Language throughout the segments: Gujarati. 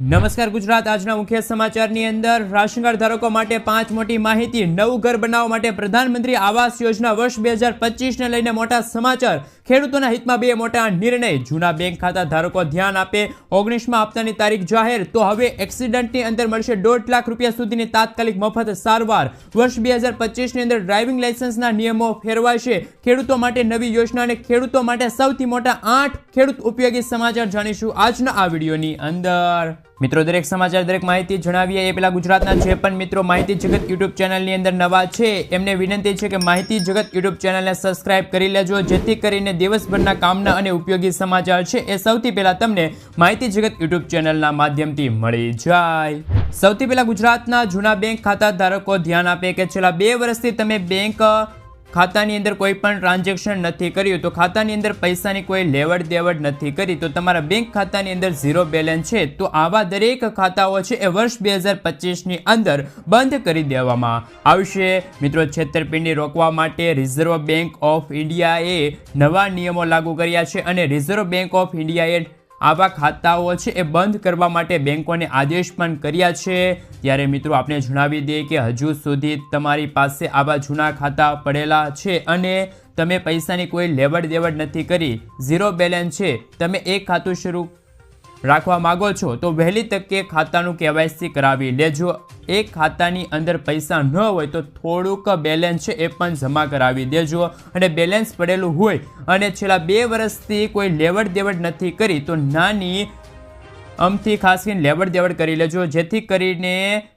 નમસ્કાર ગુજરાત. આજના મુખ્ય સમાચારની અંદર રાશન કાર્ડ ધારકો માટે પાંચ મોટી માહિતી. નવું ઘર બનાવવા માટે પ્રધાનમંત્રી આવાસ યોજના વર્ષ બે હજાર પચીસને લઈને મોટા સમાચાર. ખેડૂતોના હિતમાં બે મોટા નિર્ણય. જૂના બેંક ખાતા ધારકો ધ્યાન આપે. ઓગણીસમાં આપતાની તારીખ જાહેર. તો હવે એક્સિડન્ટની અંદર મળશે દોઢ લાખ રૂપિયા સુધીની તાત્કાલિક મફત સારવાર. વર્ષ બે હજાર પચીસની અંદર ડ્રાઇવિંગ લાઇસન્સના નિયમો ફેરવાશે. ખેડૂતો માટે નવી યોજના અને ખેડૂતો માટે સૌથી મોટા આઠ ખેડૂત ઉપયોગી સમાચાર જાણીશું આજના આ વિડીયોની અંદર. મિત્રો, દરેક સમાચાર, દરેક માહિતી જણાવીએ. એ પેલા ગુજરાતના જે પણ મિત્રો માહિતી જગત યુટ્યુબ ચેનલની અંદર નવા છે, એમને વિનંતી છે કે માહિતી જગત યુટ્યુબ ચેનલને સબસ્ક્રાઇબ કરી લેજો, જેથી કરીને દિવસભરના કામના અને ઉપયોગી સમાચાર છે એ સૌથી પહેલા તમને માહિતી જગત યુટ્યુબ ચેનલના માધ્યમથી મળી જાય. સૌથી પહેલા ગુજરાતના જૂના બેંક ખાતા ધારકો ધ્યાન આપે કે છેલ્લા બે વર્ષથી તમે બેંક ખાતાની અંદર કોઈ પણ ટ્રાન્ઝેક્શન નથી કર્યું, તો ખાતાની અંદર પૈસાની કોઈ લેવડ દેવડ નથી કરી, તો તમારા બેંક ખાતાની અંદર ઝીરો બેલેન્સ છે, તો આવા દરેક ખાતાઓ છે એ વર્ષ બે હજાર પચીસની અંદર બંધ કરી દેવામાં આવશે. મિત્રો, છેતરપિંડી રોકવા માટે રિઝર્વ બેંક ઓફ ઇન્ડિયાએ નવા નિયમો લાગુ કર્યા છે અને રિઝર્વ બેંક ઓફ ઇન્ડિયાએ આવા ખાતાઓ છે એ બંધ કરવા માટે બેંકોને આદેશ પણ કર્યા છે. ત્યારે મિત્રો આપણે જણાવી દઈએ કે હજુ સુધી તમારી પાસે આવા જૂના ખાતા પડેલા છે અને તમે પૈસાની કોઈ લેવડ દેવડ નથી કરી. ઝીરો બેલેન્સ છે. તમે એક ખાતું શરૂ રાખવા માગો છો, તો વહેલી તકે ખાતાનું કેવાયસી કરાવી લેજો. એક ખાતાની અંદર પૈસા ન હોય તો થોડુંક બેલેન્સ છે એ પણ જમા કરાવી દેજો. અને બેલેન્સ પડેલું હોય અને છેલ્લા બે વર્ષથી કોઈ લેવડ દેવડ નથી કરી, તો નાની અમથી ખાસ કરીને લેવડ દેવડ કરી લેજો, જેથી કરીને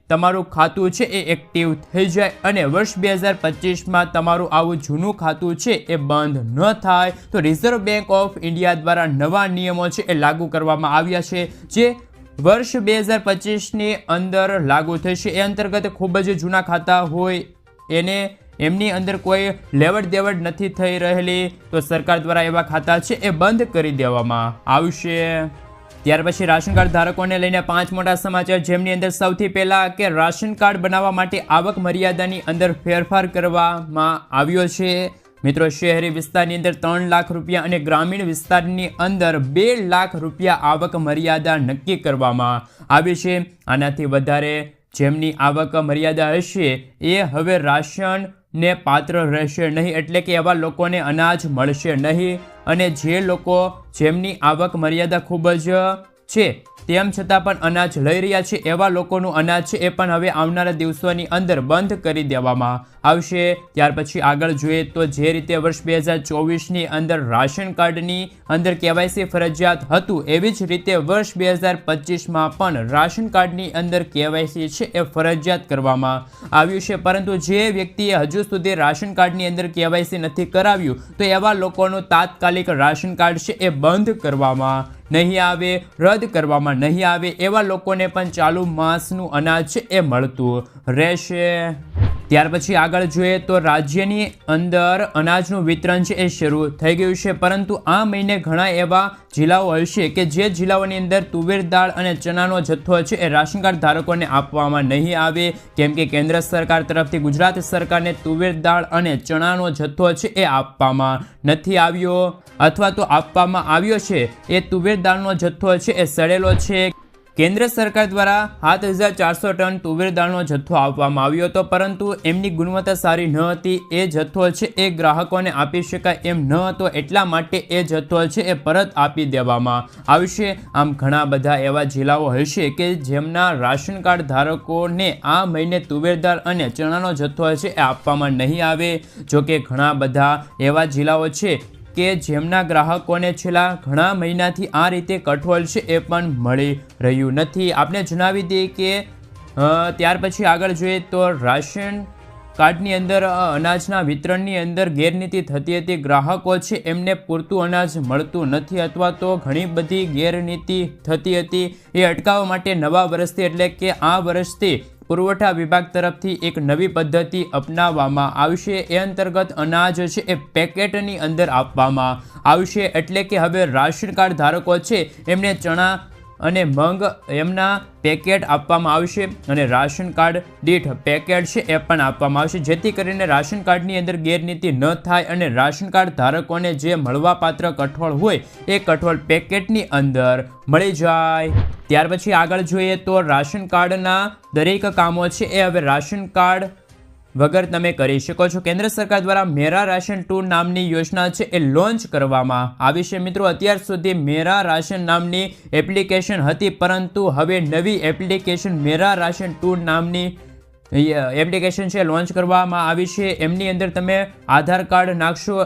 તમારું ખાતું છે એ એક્ટિવ થઈ જાય અને વર્ષ બે હજાર પચીસમાં તમારું આવું જૂનું ખાતું છે એ બંધ ન થાય. તો રિઝર્વ બેંક ઓફ ઇન્ડિયા દ્વારા નવા નિયમો છે એ લાગુ કરવામાં આવ્યા છે, જે વર્ષ બે હજાર પચીસની અંદર લાગુ થશે. એ અંતર્ગત ખૂબ જ જૂના ખાતા હોય એને એમની અંદર કોઈ લેવડ દેવડ નથી થઈ રહેલી. તો સરકાર દ્વારા એવા ખાતા છે એ બંધ કરી દેવામાં આવશે. ત્યાર પછી રાશન કાર્ડ ધારકોને લઈને પાંચ મોટા સમાચાર. જેમની અંદર સૌથી પહેલા કે રાશન કાર્ડ બનાવવા માટે આવક મર્યાદાની અંદર ફેરફાર કરવામાં આવ્યો છે. મિત્રો, શહેરી વિસ્તારની અંદર ત્રણ લાખ રૂપિયા અને ગ્રામીણ વિસ્તારની અંદર બે લાખ રૂપિયા આવક મર્યાદા નક્કી કરવામાં આવી છે. આનાથી વધારે જેમની આવક મર્યાદા હશે એ હવે રાશન ને પાત્ર રહેશે નહીં. એટલે કે એવા લોકોને અનાજ મળશે નહીં. અને જે લોકો જેમની આવક મર્યાદા ખૂબ જ છે. તેમ છતાં પણ અનાજ લઈ રહ્યા છે. એવા લોકોનું અનાજ છે એ પણ હવે આવનારા દિવસોની અંદર બંધ કરી દેવામાં આવશે. ત્યાર પછી આગળ જોઈએ તો જે રીતે વર્ષ બે હજાર ચોવીસની અંદર રાશન કાર્ડની અંદર કેવાયસી ફરજિયાત હતું, એવી જ રીતે વર્ષ બે હજાર પચીસમાં પણ રાશન કાર્ડની અંદર કેવાયસી છે એ ફરજિયાત કરવામાં આવ્યું છે. પરંતુ જે વ્યક્તિએ હજુ સુધી રાશન કાર્ડની અંદર કેવાયસી નથી કરાવ્યું, તો એવા લોકોનું તાત્કાલિક રાશન કાર્ડ છે એ બંધ કરવામાં નહીં આવે, રદ કરવામાં નહીં આવે, એવા લોકોને પણ ચાલુ માસનું અનાજ છે એ મળતું રહેશે. ત્યાર પછી આગળ જોઈએ તો રાજ્યની અંદર અનાજનું વિતરણ છે એ શરૂ થઈ ગયું છે. પરંતુ આ મહિને ઘણા એવા જિલ્લાઓ હશે કે જે જિલ્લાઓની અંદર તુવેર દાળ અને ચણાનો જથ્થો છે એ રાશન કાર્ડ ધારકોને આપવામાં નહીં આવે. કેમ કે કેન્દ્ર સરકાર તરફથી ગુજરાત સરકારને તુવેર દાળ અને ચણાનો જથ્થો છે એ આપવામાં નથી આવ્યો. અથવા તો આપવામાં આવ્યો છે. એ તુવેર દાળનો જથ્થો છે એ સડેલો છે. કેન્દ્ર સરકાર દ્વારા સાત હજાર ચારસો ટન તુવેર દાળનો જથ્થો આપવામાં આવ્યો હતો, પરંતુ એમની ગુણવત્તા સારી ન હતી. એ જથ્થો છે એ ગ્રાહકોને આપી શકાય એમ ન હતો, એટલા માટે એ જથ્થો છે એ પરત આપી દેવામાં આવશે. આમ ઘણા બધા એવા જિલ્લાઓ હશે કે જેમના રાશન કાર્ડ ધારકોને આ મહિને તુવેર દાળ અને ચણાનો જથ્થો છે એ આપવામાં નહીં આવે. જો કે ઘણા બધા એવા જિલ્લાઓ છે કે જેમના ગ્રાહકોને છેલ્લા ઘણા મહિનાથી આ રીતે કઠોળ છે એ પણ મળી રહ્યું નથી. આપણે જણાવી દઈએ કે ત્યાર પછી આગળ જોઈએ તો રાશન કાર્ડની અંદર અનાજના વિતરણની અંદર ગેરનીતિ થતી હતી. ગ્રાહકો છે એમને પૂરતું અનાજ મળતું નથી અથવા તો ઘણી બધી ગેરનીતિ થતી હતી. એ અટકાવવા માટે નવા વર્ષથી એટલે કે આ વર્ષથી પુરવઠા વિભાગ તરફથી એક નવી પદ્ધતિ અપનાવવામાં આવશે. એ અંતર્ગત અનાજ છે એ પેકેટની અંદર આપવામાં આવશે. એટલે કે હવે રાશન કાર્ડ ધારકો છે, એમને ચણા અને મંગ એમના પેકેટ આપવામાં આવશે અને રાશન કાર્ડ દીઠ પેકેટ છે એ પણ આપવામાં આવશે. જેથી કરીને રાશન કાર્ડની અંદર ગેરનીતિ ન થાય અને રાશન કાર્ડ ધારકોને જે મળવાપાત્ર કઠોળ હોય એ કઠોળ પેકેટની અંદર મળી જાય. ત્યાર પછી આગળ જોઈએ તો રાશન કાર્ડના દરેક કામો છે એ હવે રાશન કાર્ડ વગર તમે કરી શકો છો. કેન્દ્ર સરકાર દ્વારા મેરા રાશન ટુ નામની યોજના છે એ લોન્ચ કરવામાં આવી છે. મિત્રો, અત્યાર સુધી મેરા રાશન નામની એપ્લિકેશન હતી, પરંતુ હવે નવી એપ્લિકેશન મેરા રાશન ટુ નામની એપ્લિકેશન છે લોન્ચ કરવામાં આવી છે. એમની અંદર તમે આધાર કાર્ડ નાખશો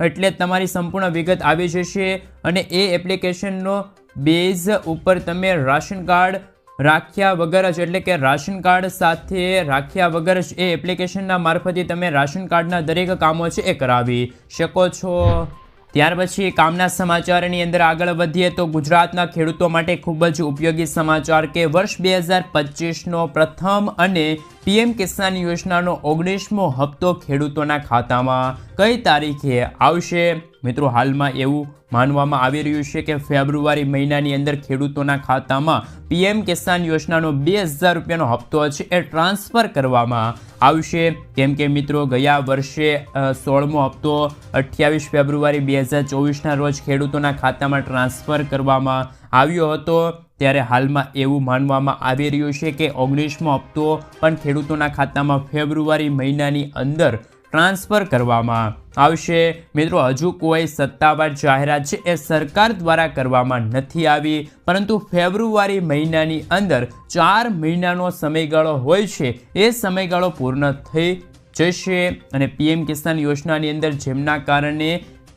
એટલે તમારી સંપૂર્ણ વિગત આવી જશે અને એ એપ્લિકેશનનો બેઝ ઉપર તમે રાશન કાર્ડ રાખ્યા વગર જ, એટલે કે રાશન કાર્ડ સાથે રાખ્યા વગર જ એ એપ્લિકેશનના મારફતે તમે રાશન કાર્ડના દરેક કામો છે એ કરાવી શકો છો. ત્યાર પછી કામના સમાચારની અંદર આગળ વધીએ તો ગુજરાતના ખેડૂતો માટે ખૂબ જ ઉપયોગી સમાચાર કે વર્ષ બે હજાર પચીસનો પ્રથમ અને પીએમ કિસાન યોજનાનો ઓગણીસમો હપ્તો ખેડૂતોના ખાતામાં કઈ તારીખે આવશે? મિત્રો, હાલમાં એવું માનવામાં આવી રહ્યું છે કે ફેબ્રુઆરી મહિનાની અંદર ખેડૂતોના ખાતામાં પીએમ કિસાન યોજનાનો બે હજાર રૂપિયાનો હપ્તો છે, એ ટ્રાન્સફર કરવામાં આવશે. કેમ કે મિત્રો, ગયા વર્ષે સોળમો હપ્તો અઠ્યાવીસ ફેબ્રુઆરી બે હજાર ચોવીસના રોજ ખેડૂતોના ખાતામાં ટ્રાન્સફર કરવામાં આવ્યો હતો. ત્યારે હાલમાં એવું માનવામાં આવી રહ્યું છે કે ઓગણીસમો હપ્તો પણ ખેડૂતોના ખાતામાં ફેબ્રુઆરી મહિનાની અંદર ટ્રાન્સફર કરવામાં આવશે. મિત્રો, હજુ કોઈ સત્તાવાર જાહેરાત છે એ સરકાર દ્વારા કરવામાં નથી આવી, પરંતુ ફેબ્રુઆરી મહિનાની અંદર ચાર મહિનાનો સમયગાળો હોય છે, એ સમયગાળો પૂર્ણ થઈ જશે. અને પીએમ કિસાન યોજનાની અંદર જેમના કારણે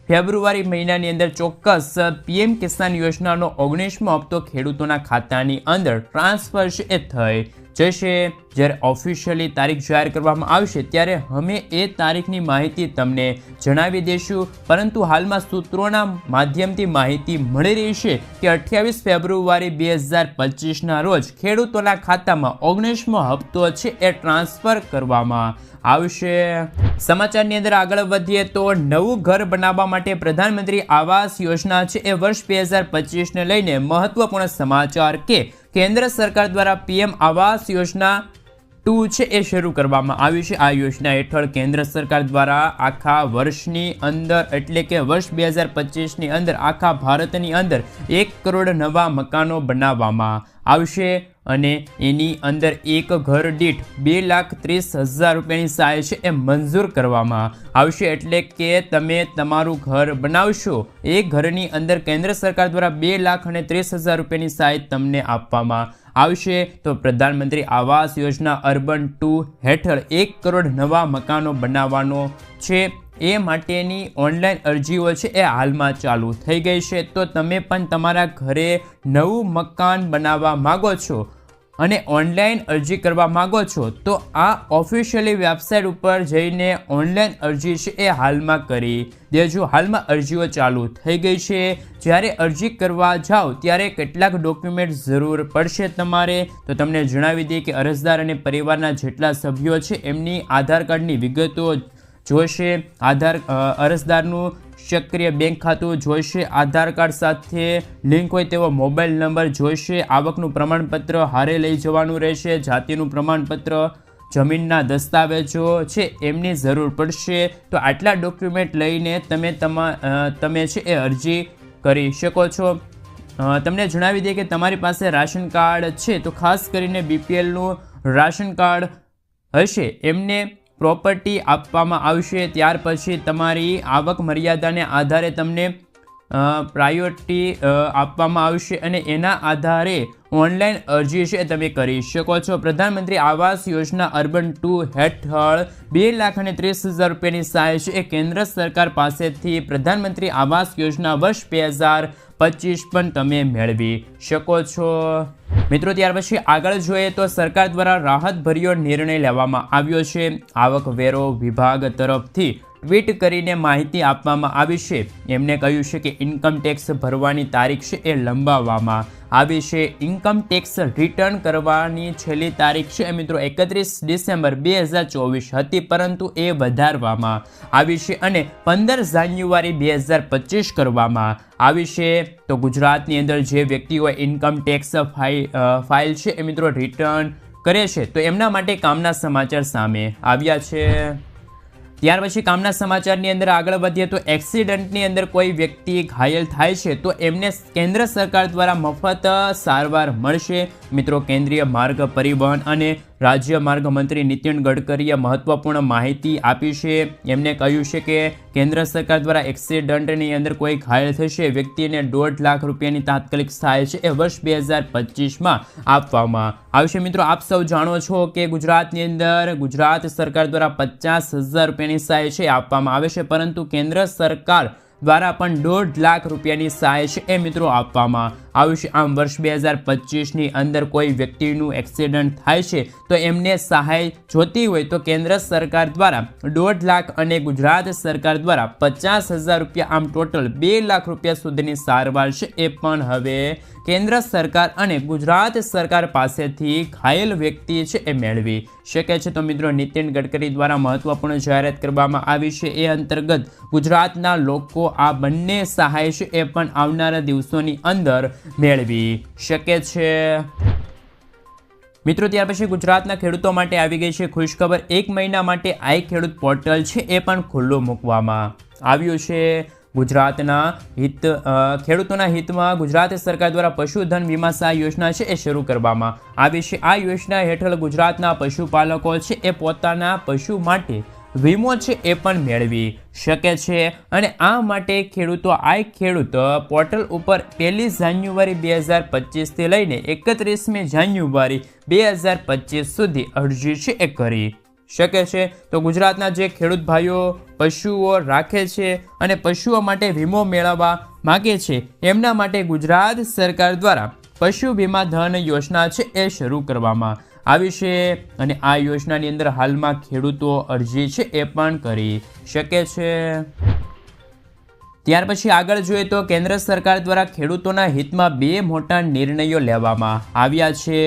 ફેબ્રુઆરી મહિનાની અંદર ચોક્કસ પીએમ કિસાન યોજનાનો ઓગણીસમો હપ્તો ખેડૂતોના ખાતાની અંદર ટ્રાન્સફર છે એ થઈ જશે. જ્યારે ઓફિશિયલી તારીખ જાહેર કરવામાં આવશે, ત્યારે અમે એ તારીખની માહિતી તમને જણાવી દઈશું. પરંતુ હાલમાં સૂત્રોના માધ્યમથી માહિતી મળી રહી છે કે અઠ્યાવીસ ફેબ્રુઆરી બે હજાર પચીસના રોજ ખેડૂતોના ખાતામાં ઓગણીસમો હપ્તો છે એ ટ્રાન્સફર કરવામાં આવશે સમાચારની અંદર આગળ વધીએ તો નવું ઘર બનાવવા માટે પ્રધાનમંત્રી આવાસ યોજના છે એ વર્ષ બે હજાર પચીસને લઈને મહત્વપૂર્ણ સમાચાર કે કેન્દ્ર સરકાર દ્વારા પીએમ આવાસ યોજના ટુ છે એ શરૂ કરવામાં આવી છે. આ યોજના હેઠળ કેન્દ્ર સરકાર દ્વારા આખા વર્ષની અંદર, એટલે કે વર્ષ બે હજાર પચીસની અંદર, આખા ભારતની અંદર એક કરોડ નવા મકાનો બનાવવામાં આવશે અને એની અંદર એક ઘર દીઠ બે લાખ ત્રીસ હજાર રૂપિયાની સહાય છે એ મંજૂર કરવામાં આવશે એટલે કે તમે તમારું ઘર બનાવશો. એ ઘરની અંદર કેન્દ્ર સરકાર દ્વારા બે લાખ અને ત્રીસ હજાર રૂપિયાની સહાય તમને આપવામાં આવશે. તો પ્રધાનમંત્રી આવાસ યોજના અર્બન ટુ હેઠળ એક કરોડ નવા મકાનો બનાવવાનો છે. એ માટેની ઓનલાઈન અરજીઓ છે એ હાલમાં ચાલુ થઈ ગઈ છે. તો તમે પણ તમારા ઘરે નવું મકાન બનાવવા માગો છો અને ઓનલાઈન અરજી કરવા માગો છો, તો આ ઓફિશિયલી વેબસાઇટ ઉપર જઈને ઓનલાઈન અરજી છે એ હાલમાં કરી દેજો. હાલમાં અરજીઓ ચાલુ થઈ ગઈ છે. જ્યારે અરજી કરવા જાઓ ત્યારે કેટલાક ડોક્યુમેન્ટ જરૂર પડશે તમારે. તો તમને જણાવી દઈએ કે અરજદાર અને પરિવારના જેટલા સભ્યો છે એમની આધાર કાર્ડની વિગતો જોઈશે, આધાર અરજદારનું સક્રિય બેંક ખાતું જોઈશે, આધાર કાર્ડ સાથે લિંક હોય તેવો મોબાઈલ નંબર જોઈશે, આવકનું પ્રમાણપત્ર હારે લઈ જવાનું રહેશે, જાતિનું પ્રમાણપત્ર જમીનના દસ્તાવેજો છે, એમની જરૂર પડશે. તો આટલા ડોક્યુમેન્ટ લઈને તમે તમા તમે છે એ અરજી કરી શકો છો. તમને જણાવી દઈએ કે તમારી પાસે રાશન કાર્ડ છે, તો ખાસ કરીને બીપીએલનું રાશન કાર્ડ હશે. એમને પ્રોપર્ટી આપવામાં આવશે. ત્યાર પછી તમારી આવક મર્યાદાને આધારે તમને પ્રાયોરિટી આપવામાં આવશે અને એના આધારે ઓનલાઈન અરજી છે તમે કરી શકો છો. પ્રધાનમંત્રી આવાસ યોજના અર્બન ટુ હેઠળ બે લાખ અને ત્રીસ હજાર રૂપિયાની સહાય છે. એ કેન્દ્ર સરકાર પાસેથી પ્રધાનમંત્રી આવાસ યોજના વર્ષ બે હજાર પચીસ પણ તમે મેળવી શકો છો. મિત્રો, ત્યાર પછી આગળ જોઈએ તો સરકાર દ્વારા રાહતભર્યો નિર્ણય લેવામાં આવ્યો છે. આવકવેરો વિભાગ તરફથી ટ્વીટ કરીને માહિતી આપવામાં આવી છે. એમને કહ્યું છે કે ઇન્કમ ટેક્સ ભરવાની તારીખ છે એ લંબાવવામાં આવી છે. ઇન્કમ ટેક્સ રિટર્ન કરવાની છેલ્લી તારીખ છે મિત્રો એકત્રીસ ડિસેમ્બર બે હજાર ચોવીસ હતી, પરંતુ એ વધારવામાં આવી છે અને પંદર જાન્યુઆરી બે હજાર પચીસ કરવામાં આવી છે. તો ગુજરાતની અંદર જે વ્યક્તિઓ ઇન્કમ ટેક્સ ફાઇલ છે એ મિત્રો રિટર્ન કરે છે. તો એમના માટે કામના સમાચાર સામે આવ્યા છે. ત્યાર પછી કામના સમાચારની અંદર આગળ વધીએ તો એક્સિડન્ટની અંદર કોઈ વ્યક્તિ ઘાયલ થાય છે તો એમને કેન્દ્ર સરકાર દ્વારા મફત સારવાર મળશે. મિત્રો, કેન્દ્રીય માર્ગ પરિવહન અને રાજ્ય માર્ગ મંત્રી નીતિન ગડકરીએ મહત્વપૂર્ણ માહિતી આપી છે. એમને કહ્યું છે કે કેન્દ્ર સરકાર દ્વારા એક્સિડન્ટની અંદર કોઈ ઘાયલ થશે, વ્યક્તિને દોઢ લાખ રૂપિયાની તાત્કાલિક સહાય છે એ વર્ષ બે હજાર પચીસમાં આપવામાં આવશે. મિત્રો, આપ સૌ જાણો છો કે ગુજરાતની અંદર ગુજરાત સરકાર દ્વારા પચાસ હજાર રૂપિયાની સહાય છે આપવામાં આવે છે, પરંતુ કેન્દ્ર સરકાર દ્વારા પણ દોઢ લાખ રૂપિયાની સહાય છે એ મિત્રો આપવામાં આવશે આમ વર્ષ બે હજાર પચીસની અંદર કોઈ વ્યક્તિનું એક્સિડન્ટ થાય છે, તો એમને સહાય જોતી હોય તો કેન્દ્ર સરકાર દ્વારા દોઢ લાખ અને ગુજરાત સરકાર દ્વારા પચાસ હજાર રૂપિયા, આમ ટોટલ બે લાખ રૂપિયા સુધીની સારવાર છે. એ પણ હવે કેન્દ્ર સરકાર અને ગુજરાત સરકાર પાસેથી ઘાયલ વ્યક્તિ છે એ મેળવી શકે છે. તો મિત્રો, નીતિન ગડકરી દ્વારા મહત્વપૂર્ણ જાહેરાત કરવામાં આવી છે. એ અંતર્ગત ગુજરાતના લોકો આ બંને સહાય છે એ પણ આવનારા દિવસોની અંદર મેળવી શકે છે. મિત્રો, ત્યાર પછી ગુજરાતના ખેડૂતો માટે આવી ગઈ છે ખુશખબર. એક મહિના માટે આઈ ખેડૂત પોર્ટલ છે, એ પણ ખુલ્લું મૂકવામાં આવ્યું છે. ગુજરાતના હિત ખેડૂતોના હિતમાં ગુજરાત સરકાર દ્વારા પશુધન વીમા સહાય યોજના છે, એ શરૂ કરવામાં આવી છે. આ યોજના હેઠળ ગુજરાતના પશુપાલકો છે, એ પોતાના પશુ માટે વીમો છે એ પણ મેળવી શકે છે. અને આ માટે ખેડૂતો આ ખેડૂત પોર્ટલ ઉપર પહેલી જાન્યુઆરી બે હજાર પચીસથી લઈને એકત્રીસમી જાન્યુઆરી બે હજાર પચીસ સુધી અરજી છે એ કરી શકે છે. તો ગુજરાતના જે ખેડૂત ભાઈઓ, પશુઓ રાખે છે અને પશુઓ માટે વીમો મેળવવા માગે છે, એમના માટે ગુજરાત સરકાર દ્વારા પશુ વીમા ધન યોજના છે એ શરૂ કરવામાં આવી છે અને આ યોજનાની અંદર હાલમાં ખેડૂતો અરજી છે એ પણ કરી શકે છે. ત્યાર પછી આગળ જોઈએ તો કેન્દ્ર સરકાર દ્વારા ખેડૂતોના હિતમાં બે મોટા નિર્ણયો લેવામાં આવ્યા છે.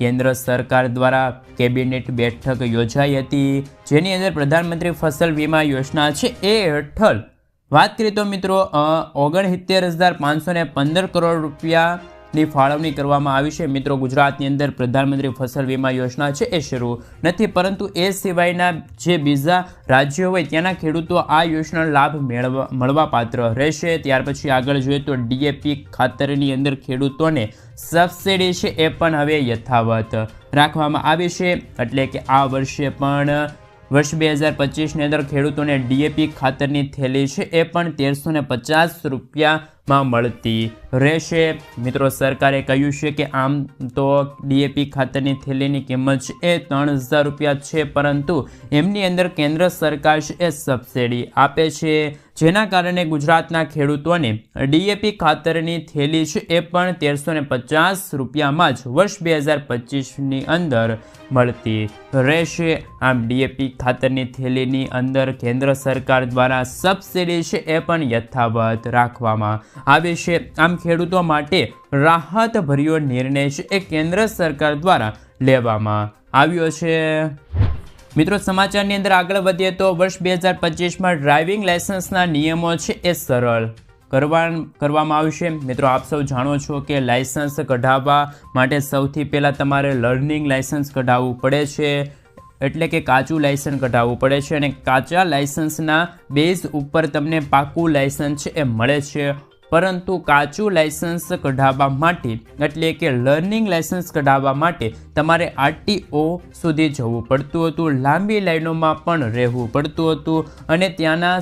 કેન્દ્ર સરકાર દ્વારા કેબિનેટ બેઠક યોજાઈ હતી, જેની અંદર પ્રધાનમંત્રી ફસલ વીમા યોજના છે એ હેઠળ. વાત કરીએ તો મિત્રો ઓગણસિત્તેર હજાર પાંચસો પંદર કરોડ રૂપિયાની ફાળવણી કરવામાં આવી છે. મિત્રો, ગુજરાતની અંદર પ્રધાનમંત્રી ફસલ વીમા યોજના છે એ શરૂ નથી, પરંતુ એ સિવાયના જે બીજા રાજ્યો હોય ત્યાંના ખેડૂતો આ યોજનાનો લાભ મેળવવા મળવાપાત્ર રહેશે. ત્યાર પછી આગળ જોઈએ તો ડીએપી ખાતરની અંદર ખેડૂતોને સબસિડી છે એ પણ હવે યથાવત રાખવામાં આવી છે. એટલે કે આ વર્ષે પણ વર્ષ બે હજાર પચીસની અંદર ખેડૂતોને ડીએપી ખાતરની થેલી છે, એ પણ તેરસો ને પચાસ રૂપિયામાં મળતી રહેશે. મિત્રો, સરકારે કહ્યું છે કે આમ તો ડીએપી ખાતરની થેલીની કિંમત છે, એ ત્રણ હજાર રૂપિયા છે, પરંતુ એમની અંદર કેન્દ્ર સરકાર છે, એ સબસિડી આપે છે. જેના કારણે ગુજરાતના ખેડૂતોને ડીએપી ખાતરની થેલી છે એ પણ તેરસો ને પચાસ રૂપિયામાં જ વર્ષ બે હજાર પચીસની અંદર મળતી રહેશે. આમ ડીએપી ખાતરની થેલીની અંદર કેન્દ્ર સરકાર દ્વારા સબસિડી છે એ પણ યથાવત રાખવામાં આવે છે. આમ ખેડૂતો માટે રાહતભર્યો નિર્ણય છે એ કેન્દ્ર સરકાર દ્વારા લેવામાં આવ્યો છે. મિત્રો, સમાચારની અંદર આગળ વધીએ તો વર્ષ બે હજાર પચીસમાં ડ્રાઇવિંગ લાયસન્સના નિયમો છે એ સરળ કરવા કરવામાં આવશે. મિત્રો, આપ સૌ જાણો છો કે લાયસન્સ કઢાવવા માટે સૌથી પહેલાં તમારે લર્નિંગ લાયસન્સ કઢાવવું પડે છે, એટલે કે કાચું લાયસન્સ કઢાવવું પડે છે અને કાચા લાયસન્સના બેઝ ઉપર તમને પાકું લાયસન્સ છે એ મળે છે. પરંતુ કાચું લાયસન્સ કઢાવવા માટે, એટલે કે લર્નિંગ લાયસન્સ કઢાવવા માટે, તમારે આરટીઓ સુધી જવું પડતું હતું, લાંબી લાઈનોમાં પણ રહેવું પડતું હતું, અને ત્યાંના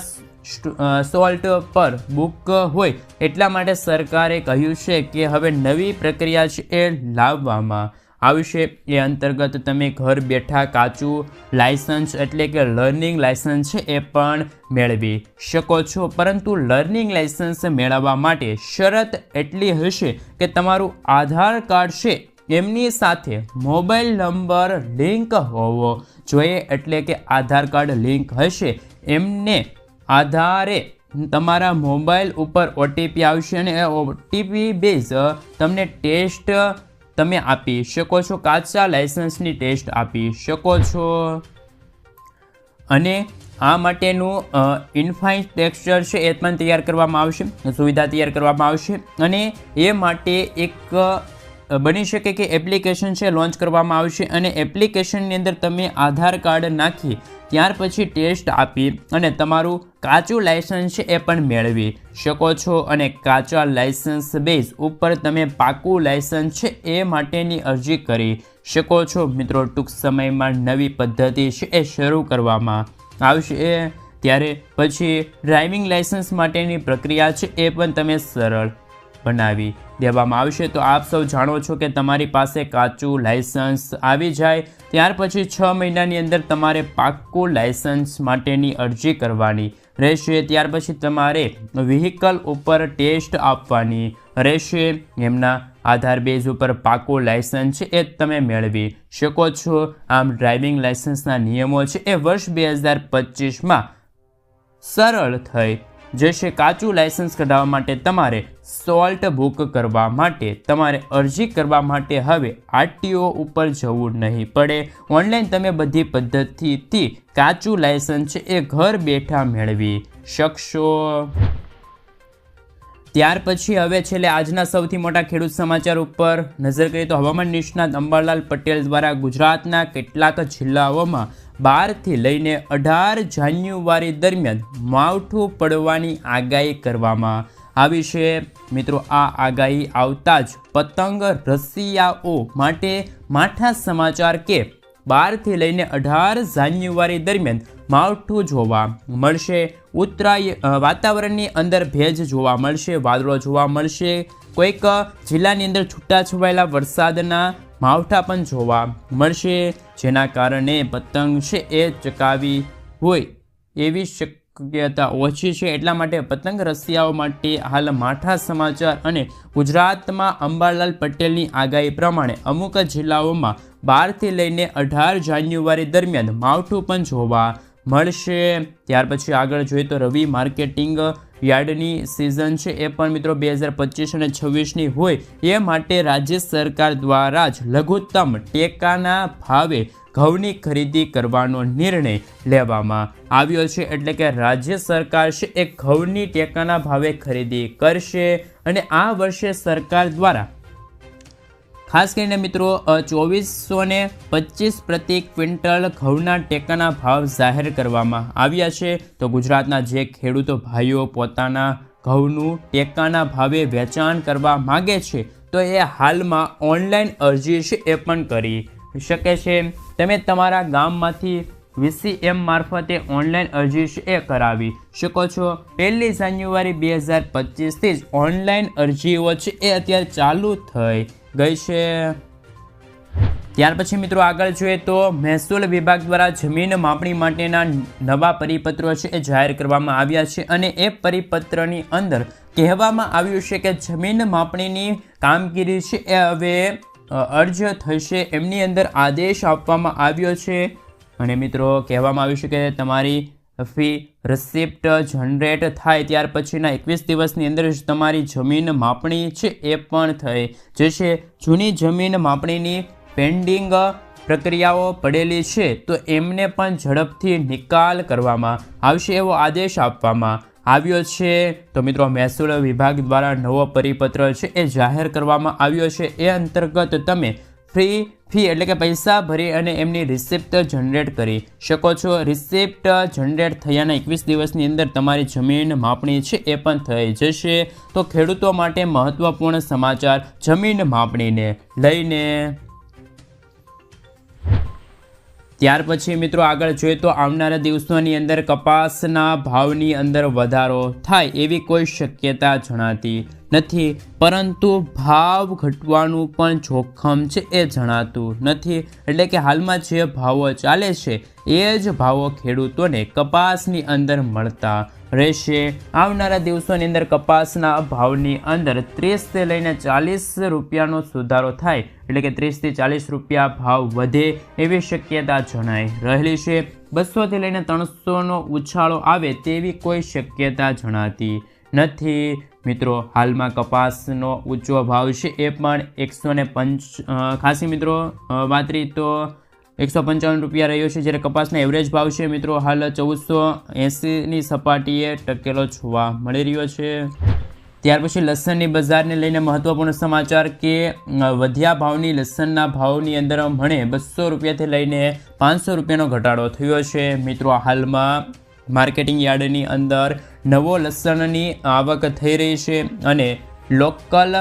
સોલ્ટ પર બુક હોય, એટલા માટે સરકારે કહ્યું છે કે હવે નવી પ્રક્રિયા છે એ લાવવામાં. આવશે એ અંતર્ગત તમે ઘર બેઠા કાચું લાયસન્સ એટલે કે લર્નિંગ લાયસન્સ છે એ પણ મેળવી શકો છો. પરંતુ લર્નિંગ લાયસન્સ મેળવવા માટે શરત એટલી હશે કે તમારું આધાર કાર્ડ છે એમની સાથે મોબાઈલ નંબર લિંક હોવો જોઈએ. એટલે કે આધાર કાર્ડ લિંક હશે એમને આધારે તમારા મોબાઈલ ઉપર ઓટીપી આવશે અને એ ઓટીપી બેઝ તમને ટેસ્ટ તમે આપી શકો છો કાચા લાઇસન્સની ટેસ્ટ આપી શકો છો. અને આ માટેનું ઇન્ફાઇન ટેક્સચર છે એ પણ તૈયાર કરવામાં આવશે, સુવિધા તૈયાર કરવામાં આવશે. અને એ માટે એક બની શકે કે એપ્લિકેશન છે લોન્ચ કરવામાં આવશે. અને એપ્લિકેશનની અંદર તમે આધાર કાર્ડ નાખી ત્યાર પછી ટેસ્ટ આપી અને તમારું કાચું લાયસન્સ એ પણ મેળવી શકો છો અને કાચા લાયસન્સ બેઝ ઉપર તમે પાકું લાયસન્સ છે એ માટેની અરજી કરી શકો છો. મિત્રો, ટૂંક સમયમાં નવી પદ્ધતિ છે એ શરૂ કરવામાં આવશે. ત્યારે પછી ડ્રાઇવિંગ લાયસન્સ માટેની પ્રક્રિયા છે એ પણ તમે સરળ બનાવી દેવામાં આવશે. તો આપ સૌ જાણો છો કે તમારી પાસે કાચું લાયસન્સ આવી જાય, ત્યાર પછી છ મહિનાની અંદર તમારે પાક્કું લાયસન્સ માટેની અરજી કરવાની રહેશે. ત્યાર પછી તમારે વ્હીકલ ઉપર ટેસ્ટ આપવાની રહેશે. એમના આધાર બેઝ ઉપર પાકું લાયસન્સ છે એ તમે મેળવી શકો છો. આમ ડ્રાઇવિંગ લાયસન્સના નિયમો છે એ વર્ષ બે હજાર પચીસમાં સરળ થઈ જશે કાચું લાયસન્સ કઢાવવા માટે તમારે સોલ્ટ બુક કરવા માટે, તમારે અરજી કરવા માટે હવે આરટીઓ ઉપર જવું નહીં પડે. ઓનલાઈન તમે બધી પદ્ધતિથી કાચું લાયસન્સ છે એ ઘર બેઠા મેળવી શકશો. ત્યાર પછી હવે છેલ્લે આજના સૌથી મોટા ખેડૂત સમાચાર ઉપર નજર કરીએ તો હવામાન નિષ્ણાત અંબાલાલ પટેલ દ્વારા ગુજરાતના કેટલાક જિલ્લાઓમાં બારથી લઈને અઢાર જાન્યુઆરી દરમિયાન માવઠું પડવાની આગાહી કરવામાં આવી છે. મિત્રો, આ આગાહી આવતા જ પતંગ રસિયાઓ માટે માઠા સમાચાર કે બારથી લઈને અઢાર જાન્યુઆરી દરમિયાન માવઠું જોવા મળશે. ઉત્તરાય વાતાવરણની અંદર ભેજ જોવા મળશે, વાદળો જોવા મળશે. કોઈક જિલ્લાની અંદર છૂટાછવાયેલા વરસાદના માવઠા પણ જોવા મળશે, જેના કારણે પતંગ છે એ ચકાવી હોય એવી શક્યતા ઓછી છે. એટલા માટે પતંગ રસિયાઓ માટે હાલ માઠા સમાચાર અને ગુજરાતમાં અંબાલાલ પટેલની આગાહી પ્રમાણે અમુક જિલ્લાઓમાં બારથી લઈને અઢાર જાન્યુઆરી દરમિયાન માવઠું પણ જોવા મળશે. ત્યાર પછી આગળ જોઈએ તો રવિ માર્કેટિંગ યાર્ડની સિઝન છે એ પણ મિત્રો બે હજાર પચીસ અને છવ્વીસની હોય એ માટે રાજ્ય સરકાર દ્વારા જ લઘુત્તમ ટેકાના ભાવે ઘઉંની ખરીદી કરવાનો નિર્ણય લેવામાં આવ્યો છે. એટલે કે રાજ્ય સરકાર છે એ ઘઉંની ટેકાના ભાવે ખરીદી કરશે અને આ વર્ષે સરકાર દ્વારા ખાસ કરીને મિત્રો ચોવીસો ને પચીસ પ્રતિ ક્વિન્ટલ ઘઉંના ટેકાના ભાવ જાહેર કરવામાં આવ્યા છે. તો ગુજરાતના જે ખેડૂતો ભાઈઓ પોતાના ઘઉંનું ટેકાના ભાવે વેચાણ કરવા માગે છે, તો એ હાલમાં ઓનલાઈન અરજી છે એ પણ કરી શકે છે. તમે તમારા ગામમાંથી વીસીએમ મારફતે ઓનલાઈન અરજી એ કરાવી શકો છો. પહેલી જાન્યુઆરી બે હજાર પચીસથી જ ઓનલાઈન અરજીઓ છે એ અત્યારે ચાલુ થઈ ગઈ છે. ત્યાર પછી મિત્રો આગળ જોઈએ તો મહેસૂલ વિભાગ દ્વારા જમીન માપણી માટેના નવા પરિપત્રો છે એ જાહેર કરવામાં આવ્યા છે અને એ પરિપત્રની અંદર કહેવામાં આવ્યું છે કે જમીન માપણીની કામગીરી છે એ હવે અર્જ થશે એમની અંદર આદેશ આપવામાં આવ્યો છે. અને મિત્રો કહેવામાં આવ્યું છે કે તમારી ફી રિસિપ્ટ જનરેટ થાય ત્યાર પછીના એકવીસ દિવસની અંદર જ તમારી જમીન માપણી છે એ પણ થઈ જશે. જૂની જમીન માપણીની પેન્ડિંગ પ્રક્રિયાઓ પડેલી છે તો એમને પણ ઝડપથી નિકાલ કરવામાં આવશે એવો આદેશ આપવામાં આવ્યો છે. તો મિત્રો મહેસૂલ વિભાગ દ્વારા નવો પરિપત્ર છે એ જાહેર કરવામાં આવ્યો છે. એ અંતર્ગત તમે ફ્રી ફી એટલે કે પૈસા ભરી અને એમની રિસિપ્ટ જનરેટ કરી. શકો છો રિસિપ્ટ જનરેટ થયાના એકવીસ દિવસની અંદર તમારી જમીન માપણી છે એ પણ થઈ જશે. તો ખેડૂતો માટે મહત્વપૂર્ણ સમાચાર, જમીન માપણીને લઈને. ત્યાર પછી મિત્રો આગળ જોઈએ તો આવનારા દિવસોની અંદર કપાસના ભાવની અંદર વધારો થાય એવી કોઈ શક્યતા જણાતી નથી, પરંતુ ભાવ ઘટવાનું પણ જોખમ છે એ જણાતું નથી. એટલે કે હાલમાં જે ભાવો ચાલે છે, એ જ ભાવો ખેડૂતોને કપાસની અંદર મળતા રહેશે. આવનારા દિવસોની અંદર કપાસના ભાવની અંદર ત્રીસથી લઈને ચાલીસ રૂપિયાનો સુધારો થાય, એટલે કે ત્રીસથી ચાલીસ રૂપિયા ભાવ વધે એવી શક્યતા જણાઈ રહેલી છે. બસોથી લઈને ત્રણસોનો ઉછાળો આવે તેવી કોઈ શક્યતા જણાતી નથી. મિત્રો, હાલમાં કપાસનો ઊંચો ભાવ છે. એ પણ એકસો ને પંચ ખાસી મિત્રો વાત તો એકસો પંચાવન રૂપિયા રહ્યો છે, જ્યારે કપાસનો એવરેજ ભાવ છે મિત્રો, હાલ ચૌદસો એંસીની સપાટીએ ટકેલો જોવા મળી રહ્યો છે. ત્યાર પછી લસણની બજારને લઈને મહત્વપૂર્ણ સમાચાર કે વધ્યા ભાવની લસણના ભાવની અંદર મણે બસો રૂપિયાથી લઈને પાંચસો રૂપિયાનો ઘટાડો થયો છે. મિત્રો, હાલમાં માર્કેટિંગ યાર્ડની અંદર નવો લસણની આવક થઈ રહી છે અને લોકલ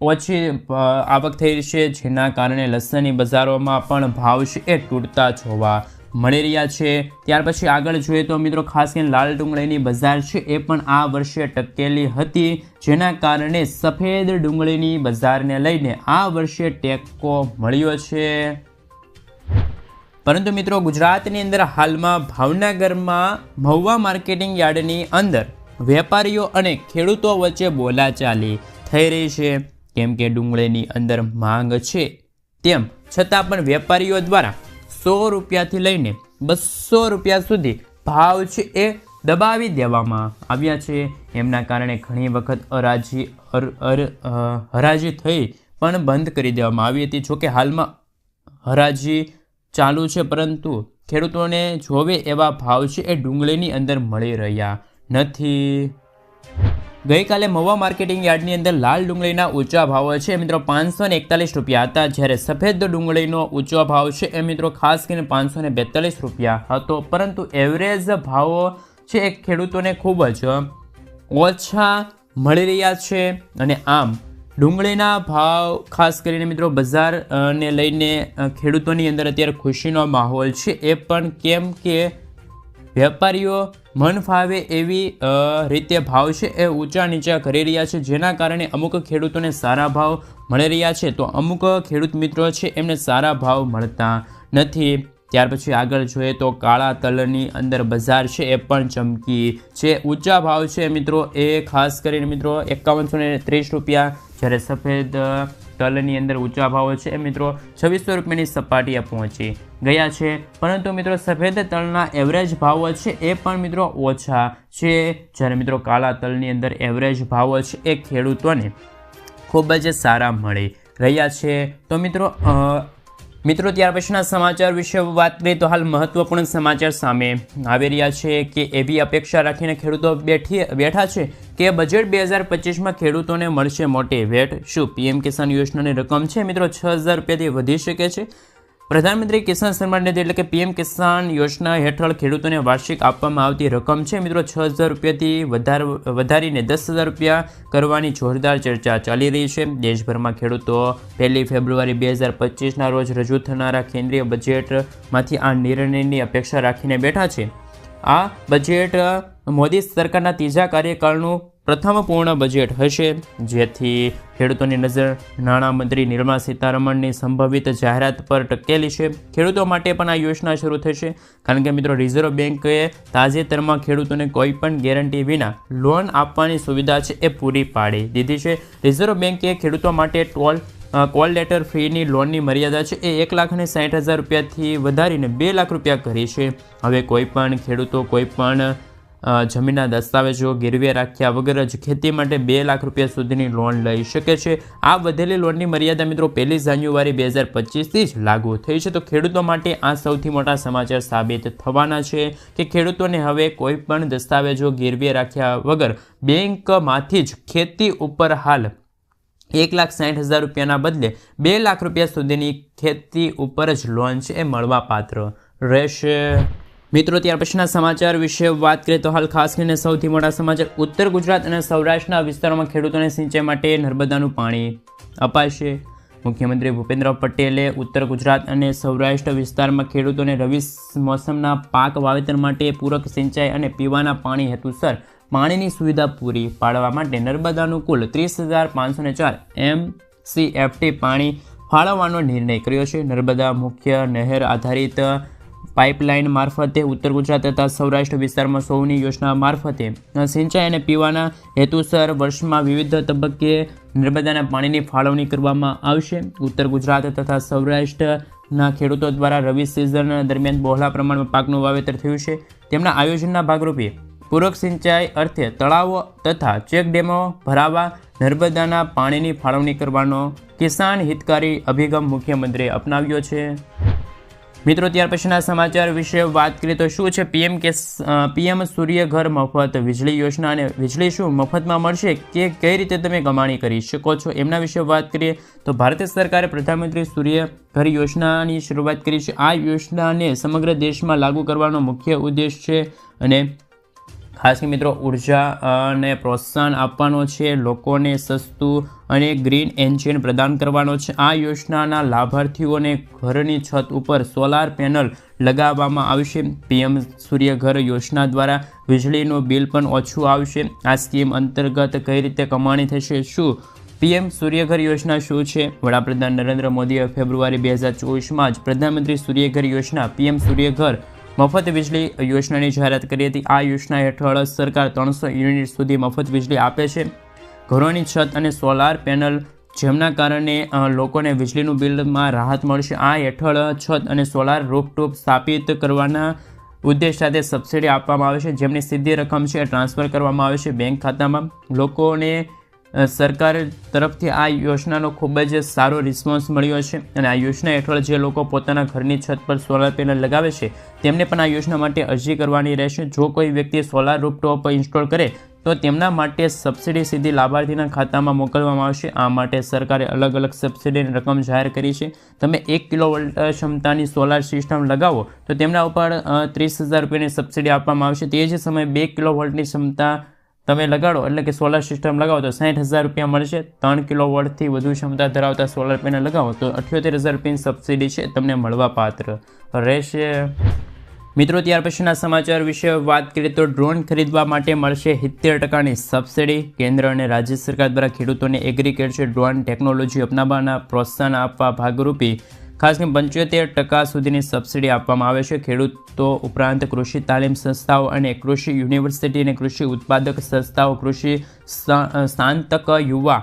ઓછી આવક થઈ રહી છે, જેના કારણે લસણની બજારોમાં પણ ભાવ છે એ તૂટતા જોવા મળી રહ્યા છે. ત્યાર પછી આગળ જોઈએ તો મિત્રો ખાસ કરીને લાલ ડુંગળીની બજાર છે એ પણ આ વર્ષે ટકેલી હતી, જેના કારણે સફેદ ડુંગળીની બજારને લઈને આ વર્ષે ટેકો મળ્યો છે. પરંતુ મિત્રો ગુજરાતની અંદર હાલમાં ભાવનગરમાં મહુવા માર્કેટિંગ યાર્ડની અંદર વેપારીઓ અને ખેડૂતો વચ્ચે બોલાચાલી થઈ રહી છે. કેમ કે ડુંગળીની અંદર માંગ છે તેમ છતાં પણ વેપારીઓ દ્વારા સો રૂપિયાથી લઈને બસો રૂપિયા સુધી ભાવ છે એ દબાવી દેવામાં આવ્યા છે. એમના કારણે ઘણી વખત હરાજી અર- અર- હરાજી થઈ પણ બંધ કરી દેવામાં આવી હતી. જોકે હાલમાં હરાજી ચાલુ છે, પરંતુ ખેડૂતોને જોવે એવા ભાવ છે, એ ડુંગળીની અંદર મળી રહ્યા નથી. ગઈકાલે મહુવા માર્કેટિંગ યાર્ડની અંદર લાલ ડુંગળીના ઊંચા ભાવો છે મિત્રો પાંચસો એકતાલીસ રૂપિયા હતા. જ્યારે સફેદ ડુંગળીનો ઊંચો ભાવ છે, એ મિત્રો ખાસ કરીને પાંચસો બેતાલીસ રૂપિયા હતો. પરંતુ એવરેજ ભાવો છે, એ ખેડૂતોને ખૂબ જ ઓછા મળી રહ્યા છે. અને આમ ડુંગળીના ભાવ, ખાસ કરીને મિત્રો બજારને લઈને ખેડૂતોની અંદર અત્યારે ખુશીનો માહોલ છે. એ પણ કેમ કે વેપારીઓ મન ફાવે એવી રીતે ભાવ છે એ ઊંચા નીચા કરી રહ્યા છે. જેના કારણે અમુક ખેડૂતોને સારા ભાવ મળી રહ્યા છે. તો અમુક ખેડૂત મિત્રો છે એમને સારા ભાવ મળતા નથી. ત્યાર પછી આગળ જોઈએ તો કાળા તલની અંદર બજાર છે એ પણ ચમકી છે. ઊંચા ભાવ છે મિત્રો એ ખાસ કરીને મિત્રો એકાવનસો ને ત્રીસ રૂપિયા. જ્યારે સફેદ તલની અંદર ઊંચા ભાવો છે એ મિત્રો છવ્વીસો રૂપિયાની સપાટીએ પહોંચી ગયા છે. પરંતુ મિત્રો સફેદ તલના એવરેજ ભાવો છે એ પણ મિત્રો ઓછા છે. જ્યારે મિત્રો કાળા તલની અંદર એવરેજ ભાવો છે એ ખેડૂતોને ખૂબ જ સારા મળી રહ્યા છે. તો મિત્રો મિત્રો, ત્યાર પછીના સમાચાર વિશે વાત કરીએ તો હાલ મહત્વપૂર્ણ સમાચાર સામે આવી રહ્યા છે કે એવી અપેક્ષા રાખીને ખેડૂતો બેઠી બેઠા છે કે બજેટ બે હજાર પચીસમાં ખેડૂતોને મળશે મોટી વેટ. શું પીએમ કિસાન યોજનાની રકમ છે? મિત્રો, છ હજાર રૂપિયાથી વધી શકે છે. પ્રધાનમંત્રી કિસાન સન્માન નિધિ એટલે કે પીએમ કિસાન યોજના હેઠળ ખેડૂતોને વાર્ષિક આપવામાં આવતી રકમ છે. મિત્રો, છ હજાર રૂપિયાથી વધાર, વધારીને દસ હજાર રૂપિયા કરવાની જોરદાર ચર્ચા ચાલી રહી છે. દેશભરમાં ખેડૂતો પહેલી ફેબ્રુઆરી બે હજાર પચીસના રોજ રજૂ થનારા કેન્દ્રીય બજેટમાંથી આ નિર્ણયની અપેક્ષા રાખીને બેઠા છે. આ બજેટ મોદી સરકારના ત્રીજા કાર્યકાળનું પ્રથમ પૂર્ણ બજેટ હશે જેથી ખેડૂતોની નજર નાણામંત્રી નિર્મલા સીતારમણની સંભવિત જાહેરાત પર ટકેલી છે. ખેડૂતો માટે પણ આ યોજના શરૂ થશે. કારણ કે મિત્રો રિઝર્વ બેન્કે તાજેતરમાં ખેડૂતોને કોઈ પણ ગેરંટી વિના લોન આપવાની સુવિધા છે એ પૂરી પાડી દીધી છે. રિઝર્વ બેન્કે ખેડૂતો માટે ટોલ કોલ લેટર ફીની લોનની મર્યાદા છે એ એક લાખ અને સાઠ હજાર રૂપિયાથી વધારીને બે લાખ રૂપિયા કરી છે. હવે કોઈ પણ ખેડૂતો કોઈ પણ અ, જમીનના દસ્તાવેજો, ગીરવે રાખ્યા વગર જ ખેતી માટે બે લાખ રૂપિયા સુધીની લોન લઈ શકે છે. આ વધેલી લોનની મર્યાદા મિત્રો પહેલી જાન્યુઆરી બે હજાર પચીસથી જ લાગુ થઈ છે. તો ખેડૂતો માટે આ સૌથી મોટા સમાચાર સાબિત થવાના છે કે ખેડૂતોને હવે કોઈ પણ દસ્તાવેજો ગીરવે રાખ્યા વગર બેંકમાંથી જ ખેતી ઉપર હાલ એક લાખ સાઠ હજાર રૂપિયાના બદલે બે લાખ રૂપિયા સુધીની ખેતી ઉપર જ લોન છે એ મળવાપાત્ર રહેશે. મિત્રો, ત્યાર પછીના સમાચાર વિશે વાત કરીએ તો હાલ ખાસ કરીને સૌથી મોટા સમાચાર ઉત્તર ગુજરાત અને સૌરાષ્ટ્રના વિસ્તારોમાં ખેડૂતોને સિંચાઈ માટે નર્મદાનું પાણી અપાશે. મુખ્યમંત્રી ભૂપેન્દ્ર પટેલે ઉત્તર ગુજરાત અને સૌરાષ્ટ્ર વિસ્તારમાં ખેડૂતોને રવિ મોસમના પાક વાવેતર માટે પૂરક સિંચાઈ અને પીવાના પાણી હેતુસર પાણીની સુવિધા પૂરી પાડવા માટે નર્મદાનું કુલ ત્રીસ હજાર પાંચસો ને ચાર એમ સીએફટી પાણી ફાળવવાનો નિર્ણય કર્યો છે. નર્મદા મુખ્ય નહેર આધારિત પાઇપલાઇન મારફતે ઉત્તર ગુજરાત તથા સૌરાષ્ટ્ર વિસ્તારમાં સૌની યોજના મારફતે સિંચાઈ અને પીવાના હેતુસર વર્ષમાં વિવિધ તબક્કે નર્મદાના પાણીની ફાળવણી કરવામાં આવશે. ઉત્તર ગુજરાત તથા સૌરાષ્ટ્રના ખેડૂતો દ્વારા રવિ સિઝન દરમિયાન બહોળા પ્રમાણમાં પાકનું વાવેતર થયું છે. તેમના આયોજનના ભાગરૂપે પૂરક સિંચાઈ અર્થે તળાવો તથા ચેકડેમો ભરાવા નર્મદાના પાણીની ફાળવણી કરવાનો કિસાન હિતકારી અભિગમ મુખ્યમંત્રીએ અપનાવ્યો છે. મિત્રો, ત્યાર પછીના સમાચાર વિશે વાત કરીએ તો શું છે? પીએમ કે પીએમ સૂર્યઘર મફત વીજળી યોજના અને વીજળી શું મફતમાં મળશે? કે કઈ રીતે તમે કમાણી કરી શકો છો? એમના વિશે વાત કરીએ તો ભારત સરકારે પ્રધાનમંત્રી સૂર્યઘર યોજનાની શરૂઆત કરી છે. આ યોજનાને સમગ્ર દેશમાં લાગુ કરવાનો મુખ્ય ઉદ્દેશ છે અને ખાસ કરી મિત્રો, ઊર્જા અને પ્રોત્સાહન આપવાનો છે, લોકોને સસ્તું અને ગ્રીન એન્જિન પ્રદાન કરવાનો છે. આ યોજનાના લાભાર્થીઓને ઘરની છત ઉપર સોલાર પેનલ લગાવવામાં આવશે. પીએમ સૂર્યઘર યોજના દ્વારા વીજળીનું બિલ પણ ઓછું આવશે. આ સ્કીમ અંતર્ગત કઈ રીતે કમાણી થશે, શું? પીએમ સૂર્યઘર યોજના શું છે? વડાપ્રધાન નરેન્દ્ર મોદીએ ફેબ્રુઆરી બે હજાર ચોવીસમાં જ પ્રધાનમંત્રી સૂર્યઘર યોજના, પીએમ સૂર્યઘર મફત વીજળી યોજનાની જાહેરાત કરી હતી. આ યોજના હેઠળ સરકાર ત્રણસો યુનિટ સુધી મફત વીજળી આપે છે. ઘરોની છત અને સોલાર પેનલ જેમના કારણે લોકોને વીજળીનું બિલમાં રાહત મળશે. આ હેઠળ છત અને સોલાર રૂફટોપ સ્થાપિત કરવાના ઉદ્દેશ સાથે સબસિડી આપવામાં આવે છે. જેમની સીધી રકમ છે ટ્રાન્સફર કરવામાં આવે છે બેંક ખાતામાં. લોકોને સરકાર તરફથી આ યોજનાનો ખૂબ જ સારો રિસ્પોન્સ મળ્યો છે અને આ યોજના હેઠળ જે લોકો પોતાના ઘરની છત પર સોલાર પેનલ લગાવે છે, તેમને પણ આ યોજના માટે અરજી કરવાની રહેશે. જો કોઈ વ્યક્તિ સોલાર રૂપટોપ ઇન્સ્ટોલ કરે, તો તેમના માટે સબસિડી સીધી લાભાર્થીના ખાતામાં મોકલવામાં આવશે. આ માટે સરકારે અલગ અલગ સબસિડીની રકમ જાહેર કરી છે. તમે એક કિલો વોલ્ટ ક્ષમતાની સોલાર સિસ્ટમ લગાવો, તો તેમના ઉપર ત્રીસ હજાર રૂપિયાની સબસિડી આપવામાં આવશે. તે જ સમયે બે કિલો વોલ્ટની ક્ષમતા તમે લગાડો, એટલે કે સોલાર સિસ્ટમ લગાવો તો સાઠ હજાર રૂપિયા મળશે. ત્રણ કિલો વર્ડથી વધુ ક્ષમતા ધરાવતા સોલાર પેનલ લગાવો તો અઠ્યોતેર હજાર રૂપિયાની સબસિડી છે, તમને મળવા પાત્ર રહેશે. મિત્રો, ત્યાર પછીના સમાચાર વિશે વાત કરીએ તો ડ્રોન ખરીદવા માટે મળશે સિત્તેર ટકાની સબસિડી કેન્દ્ર અને રાજ્ય સરકાર દ્વારા ખેડૂતોને એગ્રીકલ્ચર ડ્રોન ટેકનોલોજી અપનાવવાના પ્રોત્સાહન આપવા ભાગરૂપે ખાસ કરીને પંચોતેર ટકા સુધીની સબસિડી આપવામાં આવે છે. ખેડૂતો ઉપરાંત કૃષિ તાલીમ સંસ્થાઓ અને કૃષિ યુનિવર્સિટી અને કૃષિ ઉત્પાદક સંસ્થાઓ, કૃષિ સ્નાતક યુવા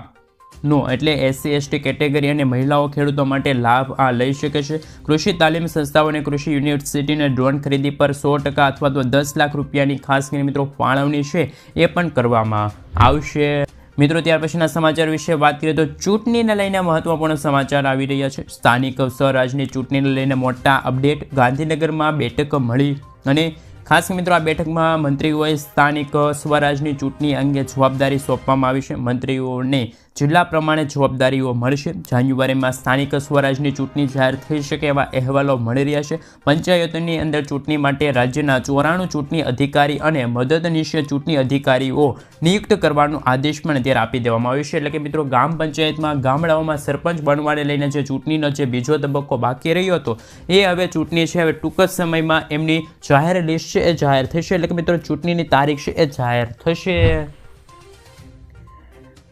નો એટલે એસસી, એસટી કેટેગરી અને મહિલાઓ ખેડૂતો માટે લાભ આ લઈ શકે છે. કૃષિ તાલીમ સંસ્થાઓ અને કૃષિ યુનિવર્સિટીને ડ્રોન ખરીદી પર સો ટકા અથવા તો દસ લાખ રૂપિયાની ખાસ કરીને મિત્રો ફાળવણી છે. એ પણ કરવામાં આવશે. મિત્રો, ત્યાર પછીના સમાચાર વિશે વાત કરીએ તો ચૂંટણીને લઈને મહત્વપૂર્ણ સમાચાર આવી રહ્યા છે. સ્થાનિક સ્વરાજની ચૂંટણીને લઈને મોટા અપડેટ, ગાંધીનગરમાં બેઠક મળી અને ખાસ મિત્રો, આ બેઠકમાં મંત્રીઓએ સ્થાનિક સ્વરાજની ચૂંટણી અંગે જવાબદારી સોંપવામાં આવી છે. મંત્રીઓને જિલ્લા પ્રમાણે જવાબદારીઓ મળશે. જાન્યુઆરીમાં સ્થાનિક સ્વરાજની ચૂંટણી જાહેર થઈ શકે એવા અહેવાલો મળી રહ્યા છે. પંચાયતોની અંદર ચૂંટણી માટે રાજ્યના ચોરાણું ચૂંટણી અધિકારી અને મદદનીશ ચૂંટણી અધિકારીઓ નિયુક્ત કરવાનો આદેશ પણ અત્યારે આપી દેવામાં આવ્યો છે. એટલે કે મિત્રો, ગામ પંચાયતમાં ગામડાઓમાં સરપંચ બનવાને લઈને જે ચૂંટણીનો જે બીજો તબક્કો બાકી રહ્યો હતો, એ હવે ચૂંટણી છે. હવે ટૂંક જ સમયમાં એમની જાહેર લિસ્ટ છે એ જાહેર થશે. એટલે કે મિત્રો, ચૂંટણીની તારીખ છે એ જાહેર થશે.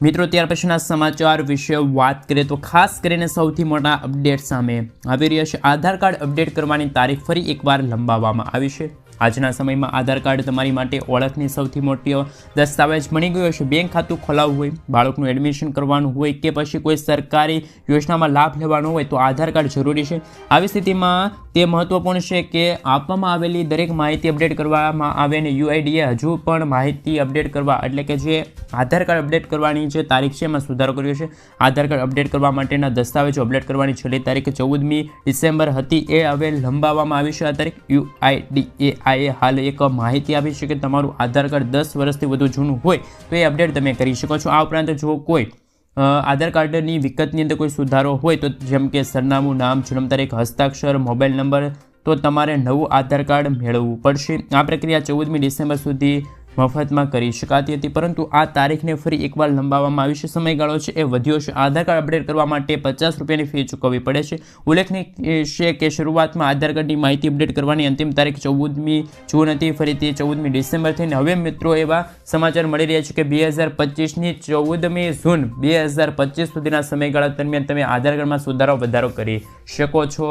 મિત્રો, ત્યાર પછીના સમાચાર વિશે વાત કરીએ તો ખાસ કરીને સૌથી મોટા અપડેટ સામે આવી રહ્યા છે. આધાર કાર્ડ અપડેટ કરવાની તારીખ ફરી એકવાર લંબાવવામાં આવી છે. આજના સમયમાં આધાર કાર્ડ તમારી માટે ઓળખની સૌથી મોટી દસ્તાવેજ બની ગયો છે. બેંક ખાતું ખોલાવવું હોય, બાળકનું એડમિશન કરવાનું હોય કે પછી કોઈ સરકારી યોજનામાં લાભ લેવાનો હોય તો આધાર કાર્ડ જરૂરી છે. આવી સ્થિતિમાં તે મહત્વપૂર્ણ છે કે આપવામાં આવેલી દરેક માહિતી અપડેટ કરવામાં આવે અને યુઆઈડીએ હજુ પણ માહિતી અપડેટ કરવા એટલે કે જે આધાર કાર્ડ અપડેટ કરવાની જે તારીખ છે એમાં સુધારો કર્યો છે. આધાર કાર્ડ અપડેટ કરવા માટેના દસ્તાવેજો અપડેટ કરવાની છેલ્લી તારીખ ચૌદમી ડિસેમ્બર હતી. એ હવે લંબાવવામાં આવી છે આ તારીખ. યુઆઈડીએઆઈએ હાલ એક માહિતી આપી છે કે તમારું આધાર કાર્ડ દસ વર્ષથી વધુ જૂનું હોય તો એ અપડેટ તમે કરી શકો છો. આ ઉપરાંત જો કોઈ આધાર કાર્ડની વિગતની અંદર કોઈ સુધારો હોય તો જેમ કે સરનામું, નામ, જન્મ તારીખ, હસ્તાક્ષર, મોબાઈલ નંબર, તો તમારે નવું આધાર કાર્ડ મેળવવું પડશે. આ પ્રક્રિયા ચૌદમી ડિસેમ્બર સુધી મફતમાં કરી શકાતી હતી. પરંતુ આ તારીખને ફરી એકવાર લંબાવવામાં આવી છે. સમયગાળો છે એ વધ્યો છે. આધાર કાર્ડ અપડેટ કરવા માટે પચાસ રૂપિયાની ફી ચૂકવવી પડે છે. ઉલ્લેખનીય છે કે શરૂઆતમાં આધાર કાર્ડની માહિતી અપડેટ કરવાની અંતિમ તારીખ ચૌદમી જૂન હતી. ફરી તે ચૌદમી ડિસેમ્બર થઈને હવે મિત્રો એવા સમાચાર મળી રહ્યા છે કે બે હજાર પચીસની ચૌદમી જૂન બે હજાર પચીસ સુધીના સમયગાળા દરમિયાન તમે આધાર કાર્ડમાં સુધારો, વધારો કરી શકો છો.